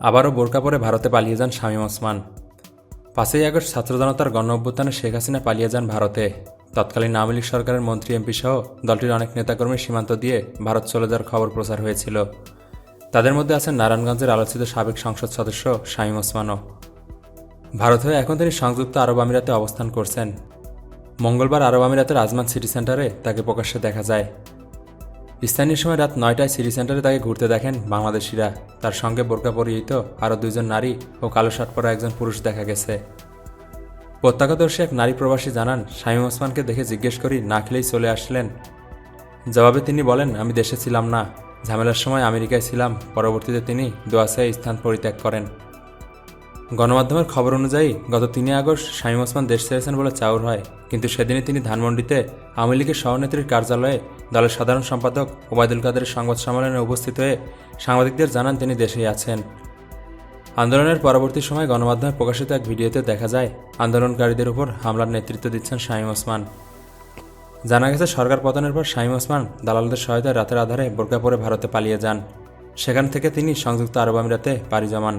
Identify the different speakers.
Speaker 1: আবারও বোরকা পরে ভারতে পালিয়ে যান শামীম ওসমান। পাঁচই আগস্ট ছাত্র জনতার গণ অভ্যুত্থানে শেখ হাসিনা পালিয়ে যান ভারতে। তৎকালীন আওয়ামী লীগ সরকারের মন্ত্রী, এমপি সহ দলটির অনেক নেতাকর্মী সীমান্ত দিয়ে ভারত চলে যাওয়ার খবর প্রচার হয়েছিল। তাদের মধ্যে আছেন নারায়ণগঞ্জের আলোচিত সাবেক সংসদ সদস্য শামীম ওসমানও। ভারত হয়ে এখন তিনি সংযুক্ত আরব আমিরাতে অবস্থান করছেন। মঙ্গলবার আরব আমিরাতের আজমান সিটি সেন্টারে তাকে প্রকাশ্যে দেখা যায়। স্থানীয় সময় রাত নয়টায় সিটি সেন্টারে তাকে ঘুরতে দেখেন বাংলাদেশিরা। তার সঙ্গে বোরকা পরিহিত আরও দুইজন নারী ও কালো শার্ট পরা একজন পুরুষ দেখা গেছে। প্রত্যক্ষদর্শী এক নারী প্রবাসী জানান, শামীম ওসমানকে দেখে জিজ্ঞেস করি, না খেলেই চলে আসলেন? জবাবে তিনি বলেন, আমি দেশে ছিলাম না। ঝামেলার সময় আমেরিকায় ছিলাম। পরবর্তীতে তিনি দোয়াশায় স্থান পরিত্যাগ করেন। গণমাধ্যমের খবর অনুযায়ী, গত তিনই আগস্ট শামীম ওসমান দেশ ছেড়েছেন বলে চাউর হয়। কিন্তু সেদিনই তিনি ধানমন্ডিতে আওয়ামী লীগের সভানেত্রীর কার্যালয়ে দলের সাধারণ সম্পাদক ওবায়দুল কাদের সংবাদ সম্মেলনে উপস্থিত হয়ে সাংবাদিকদের জানান, তিনি দেশেই আছেন। আন্দোলনের পরবর্তী সময় গণমাধ্যমে প্রকাশিত এক ভিডিওতে দেখা যায়, আন্দোলনকারীদের উপর হামলার নেতৃত্ব দিচ্ছেন শামীম ওসমান। জানা গেছে, সরকার পতনের পর শামীম ওসমান দালালদের সহায়তায় রাতের আধারে বোরকা পরে ভারতে পালিয়ে যান। সেখান থেকে তিনি সংযুক্ত আরব আমিরাতে পাড়ি জমান।